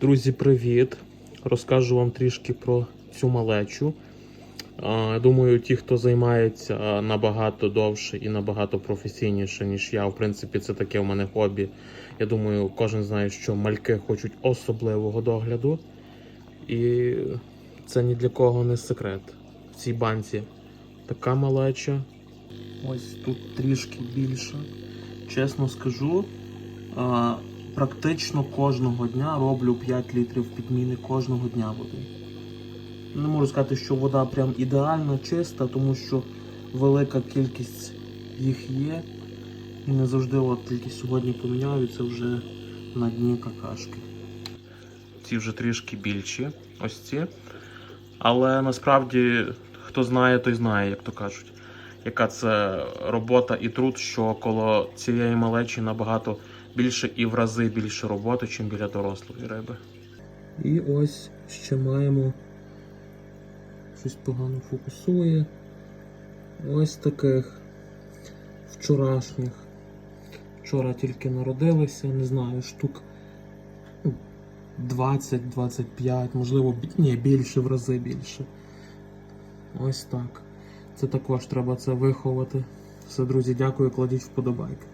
Друзі, привіт! Розкажу вам трішки про цю малечу. Думаю, ті, хто займається набагато довше і набагато професійніше, ніж я. В принципі, це таке в мене хобі. Я думаю, кожен знає, що мальки хочуть особливого догляду. І це ні для кого не секрет. В цій банці така малеча. Ось тут трішки більше. Чесно скажу, практично кожного дня роблю 5 літрів підміни кожного дня води. Не можу сказати, що вода прям ідеально чиста, тому що велика кількість їх є. І не завжди, от тільки сьогодні поміняю, і це вже на дні какашки. Ці вже трішки більші, ось ці. Але насправді, хто знає, той знає, як то кажуть, яка це робота і труд, що коло цієї малечі набагато більше і в рази більше роботи, ніж біля дорослої риби. І ось ще маємо щось погано фокусує. Ось таких вчорашніх. Вчора тільки народилися, не знаю, штук 20-25, можливо, ні, більше в рази більше. Ось так. Це також треба це виховати. Все, друзі, дякую, кладіть вподобайки.